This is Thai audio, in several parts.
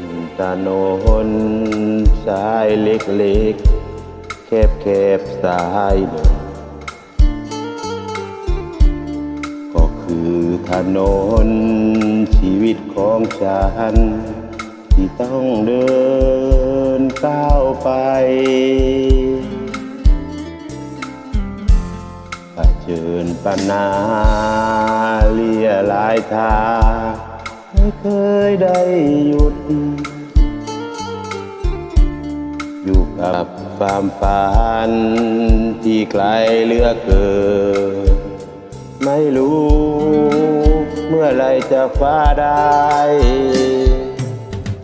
นถนนสายเล็กๆ แคบๆสายหนึ่งก็คือถนนชีวิตของฉัน ที่ต้องเดินก้าวไปเผชิญปัญหาเลียหลายทาง ไม่เคยได้หยุด อยู่กับความฝันที่ไกลเหลือเกินไม่รู้ เมื่อไรจะฟ้าได้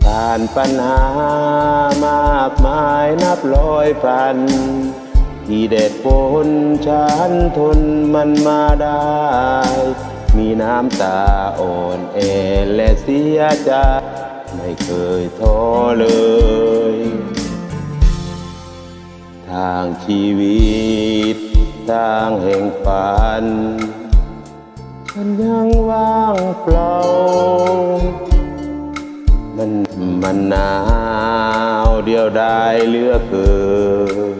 ผ่านปัญหามากมายนับร้อยพัน ที่เด็ดฝนฉันทนมันมาได้ มีน้ำตาอ่อนแอและเสียใจไม่เคยท้อเลย ทางชีวิต ทางแห่งฝันฉันยังว่างเปล่า มันมันหนาวเดียวดายเหลือเกิน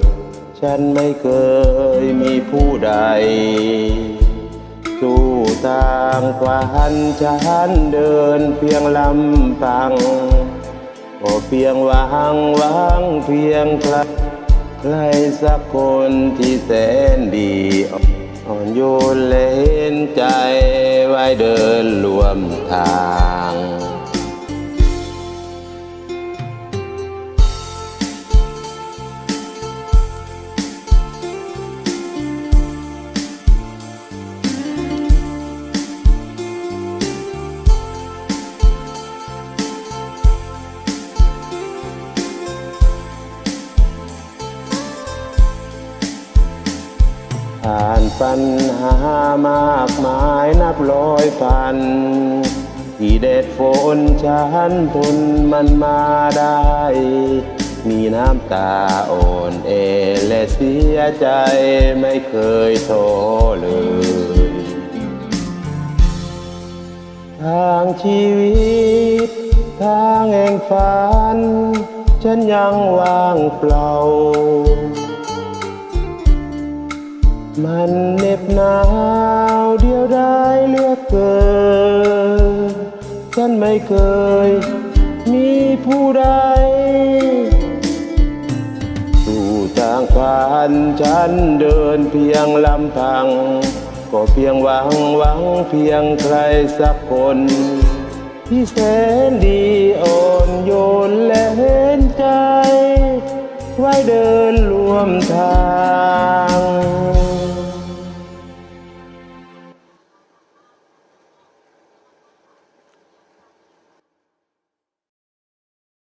ฉันไม่เคยมีผู้ใด สู้ทางวันฉันเดินเพียงลำพังก็เพียงหวังวางเพียงใครใครสักคนที่แสนดีอ่อนโยนและเห็นใจไว้เดินรวมทาง ผ่านปัญหามากมายนับร้อยพัน ที่เด็ดฝนฉันทนมันมาได้ มีน้ำตาอ่อนเอและเสียใจไม่เคยท้อเลย ทางชีวิต ทางแห่งฝัน ฉันยังว่างเปล่า มันเหน็บหนาวเดียวได้เลือกเกินฉันไม่เคยมีผู้ใดสู่ทางฝันฉันเดินเพียงลำพัง ก็เพียงหวังหวังเพียงใครสักคนที่แสนดีอ่อนโยนและเห็นใจ ไว้เดินร่วมทาง